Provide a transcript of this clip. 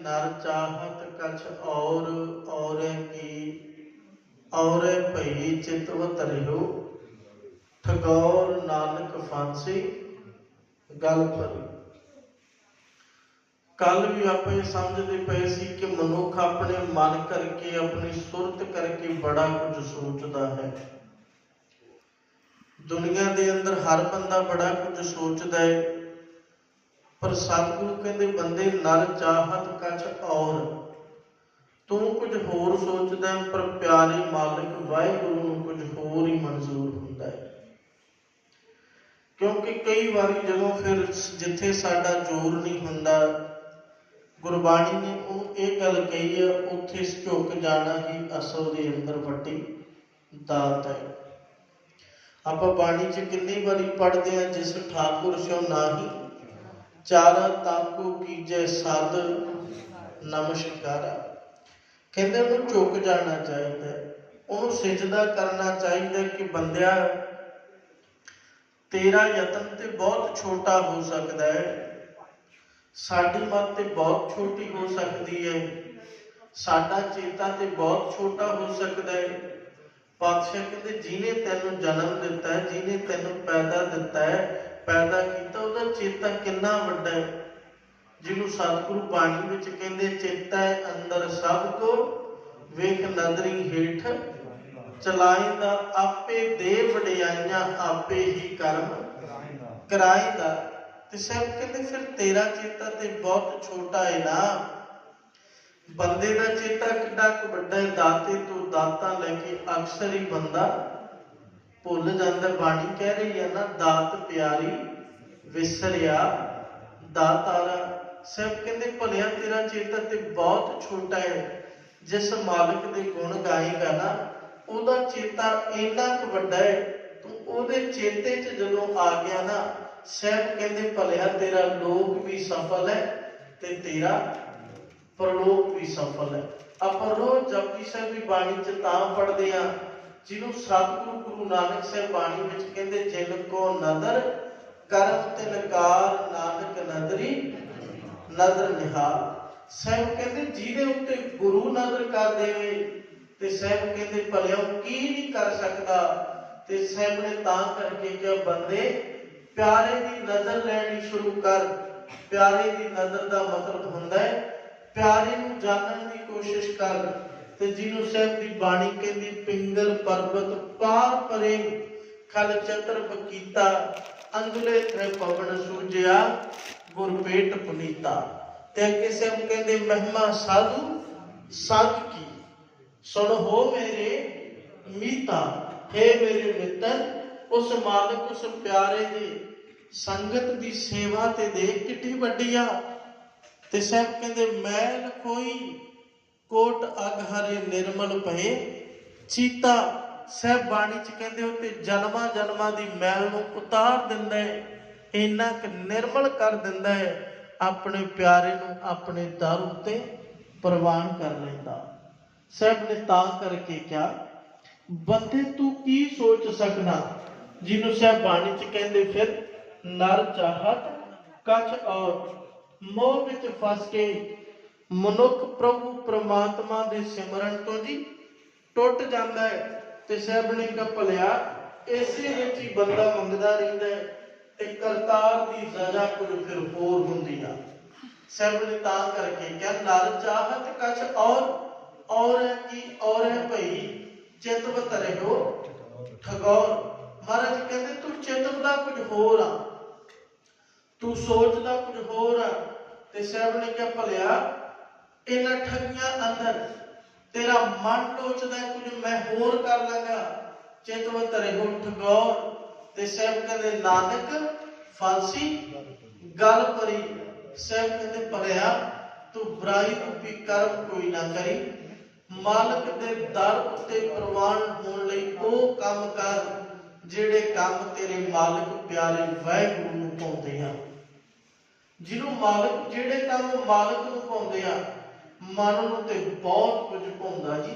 ਨਰ ਚਾਹਤ ਕਛ ਔਰ ਔਰੇ ਕੀ? ਔਰੇ ਭਈ ਚਿਤਵਤ ਰਹਿਓ ਠਗੌਰ ਨਾਨਕ ਫਾਂਸੀ, ਗੱਲ ਭਰੀ ਕੱਲ ਵੀ ਆਪਾਂ ਸਮਝਦੇ ਪਏ ਸੀ ਕਿ ਮਨੁੱਖ ਆਪਣੇ ਮਨ ਕਰਕੇ, ਆਪਣੀ ਸੁਰਤ ਕਰਕੇ ਬੜਾ ਕੁਝ ਸੋਚਦਾ ਹੈ। ਦੁਨੀਆ ਦੇ ਅੰਦਰ ਹਰ ਬੰਦਾ ਬੜਾ ਕੁਝ ਸੋਚਦਾ ਹੈ। ਪਰ ਸਤਿਗੁਰੂ ਕਹਿੰਦੇ, ਬੰਦੇ ਨਰ ਚਾਹਤ ਕਛ ਔਰ। ਤੂੰ ਕੁਝ ਹੋਰ ਸੋਚਦਾ ਪਰ ਪਿਆਰੇ ਮਾਲਕ ਵਾਹਿਗੁਰੂ ਨੂੰ ਕੁਝ ਹੋਰ ਹੀ ਮਨਜ਼ੂਰ ਹੁੰਦਾ ਹੈ। ਕਿਉਂਕਿ ਕਈ ਵਾਰੀ ਜਦੋਂ ਫਿਰ ਜਿੱਥੇ ਸਾਡਾ ਜ਼ੋਰ ਨਹੀਂ ਹੁੰਦਾ, ਗੁਰਬਾਣੀ ਨੇ ਉਹ ਇਹ ਗੱਲ ਕਹੀ ਹੈ, ਉੱਥੇ ਝੁਕ ਜਾਣਾ ਹੀ ਅਸਲ ਦੇ ਅੰਦਰ ਵੱਡੀ ਦਾਤ ਹੈ। ਆਪਾਂ ਬਾਣੀ 'ਚ ਕਿੰਨੀ ਵਾਰੀ ਪੜ੍ਹਦੇ ਆ ਜਿਸ ਠਾਕੁਰ ਸਿਓ ਨਾਹੀ ਚਾਰ ਤਾਕੂ ਕੀਜੈ ਸਦ ਨਮਸਕਾਰਾ। ਕਹਿੰਦੇ ਉਹਨੂੰ ਝੁਕ ਜਾਣਾ ਚਾਹੀਦਾ ਉਹਨੂੰ ਸਿਜਦਾ ਕਰਨਾ ਚਾਹੀਦਾ ਕਿ ਬੰਦਿਆ, ਤੇਰਾ ਯਤਨ ਤੇ ਬਹੁਤ ਛੋਟਾ ਹੋ ਸਕਦਾ ਹੈ। ਸਾਡੀ ਮਤ ਤੇ ਬਹੁਤ ਛੋਟੀ ਹੋ ਸਕਦੀ ਹੈ। ਸਾਡਾ ਚੇਤਾ ਤੇ ਬਹੁਤ ਛੋਟਾ ਹੋ ਸਕਦਾ ਹੈ। ਪਾਤਸ਼ਾਹ ਕਹਿੰਦੇ, ਜਿਹਨੇ ਤੈਨੂੰ ਜਨਮ ਦਿੱਤਾ ਹੈ, ਜਿਹਨੇ ਤੈਨੂੰ ਪੈਦਾ ਦਿੱਤਾ ਹੈ ਪੈਦਾ ਕੀਤਾ, ਉਹਦਾ ਚੇਤਾ ਕਿੰਨਾ ਵੱਡਾ ਹੈ? ਜਿਹਨੂੰ ਸਤਿਗੁਰੂ ਬਾਣੀ ਵਿੱਚ ਕਹਿੰਦੇ ਚੇਤਾ ਹੈ ਅੰਦਰ ਸਭ ਕੋ, ਵੇਖ ਨਦਰੀ ਹੇਠ ਚਲਾਇਂਦਾ ਆਪੇ ਦੇ ਵਡਿਆਈਆਂ, ਆਪੇ ਹੀ ਕਰਮ ਕਰਾਏਗਾ ਤੇ ਸਭ ਕਹਿੰਦੇ, ਫਿਰ ਤੇਰਾ ਚੇਤਾ ਤੇ ਬਹੁਤ ਛੋਟਾ ਹੈ ਨਾ। ਬੰਦੇ ਦਾ ਚੇਤਾ ਕਿੱਡਾ ਵੱਡਾ ਹੈ? ਦਾਤੇ ਤੋਂ ਦਾਤਾ ਲੈ ਕੇ ਅਕਸਰ ਹੀ ਬੰਦਾ ਭੁੱਲ ਜਾਂਦਾ ਬਾਣੀ ਕਹਿ ਰਹੀ ਹੈ ਨਾ, ਦਾਤ ਪਿਆਰੀ ਵਿਸਰਿਆ ਦਾਤਾਰਾ ਸਭ ਕਹਿੰਦੇ, ਭਲਿਆ ਤੇਰਾ ਚੇਤਾ ਤੇ ਬਹੁਤ ਛੋਟਾ ਹੈ। ਜਿਸ ਮਾਲਕ ਦੇ ਗੁਣ ਗਾਏਗਾ ਨਾ, ਉਹਦਾ ਚੇਤਾ ਇੰਨਾ ਕੁ ਵੱਡਾ ਹੈ, ਤੂੰ ਉਹਦੇ ਚੇਤੇ 'ਚ ਜਦੋਂ ਆ ਗਿਆ ਨਾ, ਸਹਿਬ ਕਹਿੰਦੇ, ਭਲਿਆ ਤੇਰਾ ਲੋਕ ਵੀ ਸਫਲ ਹੈ ਤੇ ਤੇਰਾ ਪਰਲੋਕ ਵੀ ਸਫਲ ਹੈ। ਆਪਾਂ ਰੋਜ਼ ਜਪਜੀ ਸਾਹਿਬ ਦੀ ਬਾਣੀ 'ਚ ਤਾਂ ਪੜ੍ਹਦੇ ਆ ਜਿਹਨੂੰ ਸਤਿਗੁਰੂ ਗੁਰੂ ਨਾਨਕ ਸਾਹਿਬ ਬਾਣੀ ਵਿੱਚ ਕਹਿੰਦੇ ਜਿਨ ਕੋ ਨਦਰ ਕਰਮ ਤਿਨਕਾਰ ਨਾਨਕ ਨਦਰੀ ਨਦਰ ਨਿਹਾਲ। ਸਾਹਿਬ ਕਹਿੰਦੇ, ਜਿਹਦੇ ਉੱਤੇ ਗੁਰੂ ਨਜ਼ਰ ਕਰ ਦੇਵੇ, ਤੇ ਸਾਹਿਬ ਕਹਿੰਦੇ ਭਲਿਆ ਕੀ ਨਹੀਂ ਕਰ ਸਕਦਾ? ਤੇ ਸਾਹਿਬ ਨੇ ਤਾਂ ਕਰਕੇ ਕਿ ਬੰਦੇ, ਪਿਆਰੇ ਦੀ ਨਜ਼ਰ ਲੈਣੀ ਸ਼ੁਰੂ ਕਰ। ਪਿਆਰੇ ਦੀ ਨਜ਼ਰ ਦਾ ਮਤਲਬ ਹੁੰਦਾ ਹੈ, ਪਿਆਰੇ ਨੂੰ ਜਾਣਨ ਦੀ ਕੋਸ਼ਿਸ਼ ਕਰ। ਤੇ ਜਿਹਨੂੰ ਸਾਹਿਬ ਦੀ ਬਾਣੀ ਕਹਿੰਦੀ, ਪਿੰਗਲ ਪਰਬਤ ਪਾਰ ਪਰੇ, ਖਲ ਚਤਰ ਬਕੀਤਾ, ਅੰਗਲੇ ਤੇ ਪਵਨ ਸੂਜਿਆ ਗੁਰਪੇਟ ਪੁਨੀਤਾ। ਤੇ ਅੱਗੇ ਸਾਹਿਬ ਕਹਿੰਦੇ, ਮਹਿਮਾ ਸਾਧੂ ਸੱਚ ਕੀ? ਸੁਣ ਹੋ ਮੇਰੇ ਮੀਤਾ, ਹੈ ਮੇਰੇ ਮਿੱਤਰ, ਉਸ ਮਾਲਕ, ਉਸ ਪਿਆਰੇ ਦੀ ਸੰਗਤ ਦੀ ਸੇਵਾ ਤੇ ਦੇਖ ਕਿੱਡੀ ਵੱਡੀ ਆ। ਤੇ ਸਾਹਿਬ ਕਹਿੰਦੇ, ਮੈਲ ਕੋਈ ਕੋਟ ਅਗ ਹਰੇ ਨਿਰਮਲ ਭਏ। ਚੀਤਾ ਸਹਿਬ ਬਾਣੀ ਚ ਕਹਿੰਦੇ ਉਹ ਤੇ ਜਨਮਾਂ ਜਨਮਾਂ ਦੀ ਮੈਲ ਨੂੰ ਉਤਾਰ ਦਿੰਦਾ ਹੈ, ਇੰਨਾ ਕਿ ਨਿਰਮਲ ਕਰ ਦਿੰਦਾ ਹੈ, ਆਪਣੇ ਪਿਆਰੇ ਨੂੰ ਆਪਣੇ ਦਰ ਉੱਤੇ ਪ੍ਰਵਾਨ ਕਰ ਲੈਂਦਾ। ਸਹਿਬ ਨੇ ਤਾਂ ਕਰਕੇ ਕਿਹਾ, ਬੰਦੇ ਤੂੰ ਕੀ ਸੋਚ ਸਕਦਾ ਜਿਹਨੂੰ ਸਹਿਬ ਬਾਣੀ ਚ ਕਹਿੰਦੇ ਫਿਰ, ਨਰ ਚਾਹਤ ਕਛ ਔਰ ਮੋਹ ਵਿੱਚ ਫਸ ਕੇ ਮਨੁੱਖ ਪ੍ਰਭੂ ਪ੍ਰਮਾਤਮਾ ਦੇ ਸਿਮਰਨ ਤੋਂ ਜੀ ਟੁੱਟ ਜਾਂਦਾ ਹੈ ਤੇ ਸਹਿਬ ਨੇ ਭਲਿਆ ਇਸੇ ਵਿੱਚ ਹੀ ਬੰਦਾ ਮੰਗਦਾ ਰਹਿੰਦਾ ਹੈ ਤੇ ਕਰਤਾਰ ਦੀ ਸਜ਼ਾ ਕੁਝ ਫਿਰ ਹੋਰ ਹੁੰਦੀ ਆ। ਸਹਿਬ ਤਾਂ ਕਰਕੇ ਕਿਹਾ, ਨਰ ਚਾਹਤ ਕਛ ਔਰ ਔਰ ਹੈ ਕੀ, ਔਰ ਹੈ ਭਈ ਚਿਤਵਤ ਰਹਿਓ ਠਗੌਰ। ਮਹਾਰਾਜ ਕਹਿੰਦੇ, ਤੂੰ ਚਿਤਵਦਾ ਕੁਝ ਹੋਰ ਆ। ਤੂੰ ਸੋਚਦਾ ਕੁਝ ਹੋਰ ਆ। ਤੇ ਸਹਿਬ ਨੇ ਕਿਹਾ ਭਲਿਆ ਇਹਨਾਂ ਠੱਗੀਆਂ ਅੰਦਰ, ਤੇਰਾ ਮਨ ਟੋਚਦਾ ਕੁਝ ਮੈਂ ਹੋਰ ਕਰ ਲਾਂਗਾ। ਚਿਤਵਤ ਰਹਿਓ ਠਗੌਰ ਤੇ ਸਾਹਿਬ ਕਹਿੰਦੇ ਨਾਨਕ ਫਾਂਸੀ ਗੱਲ ਪਰੀ ਸਾਹਿਬ ਕਹਿੰਦੇ ਭਲਿਆ, ਤੂੰ ਬੁਰਾਈ ਰੂਪੀ ਕਰਮ ਕੋਈ ਨਾ ਕਰੀ। ਮਾਲਕ ਦੇ ਦਰ ਉੱਤੇ ਪ੍ਰਵਾਨ ਹੋਣ ਲਈ ਉਹ ਕੰਮ ਕਰ, ਜਿਹੜੇ ਕੰਮ ਤੇਰੇ ਮਾਲਕ ਪਿਆਰੇ ਵਾਹਿਗੁਰੂ ਨੂੰ ਪਾਉਂਦੇ ਆ। ਜਿਹਨੂੰ ਮਾਲਕ, ਜਿਹੜੇ ਕੰਮ ਮਾਲਕ ਨੂੰ ਪਾਉਂਦੇ ਆ ਮਨ ਨੂੰ ਤੇ ਬਹੁਤ ਕੁਝ ਪਾਉਂਦਾ ਜੀ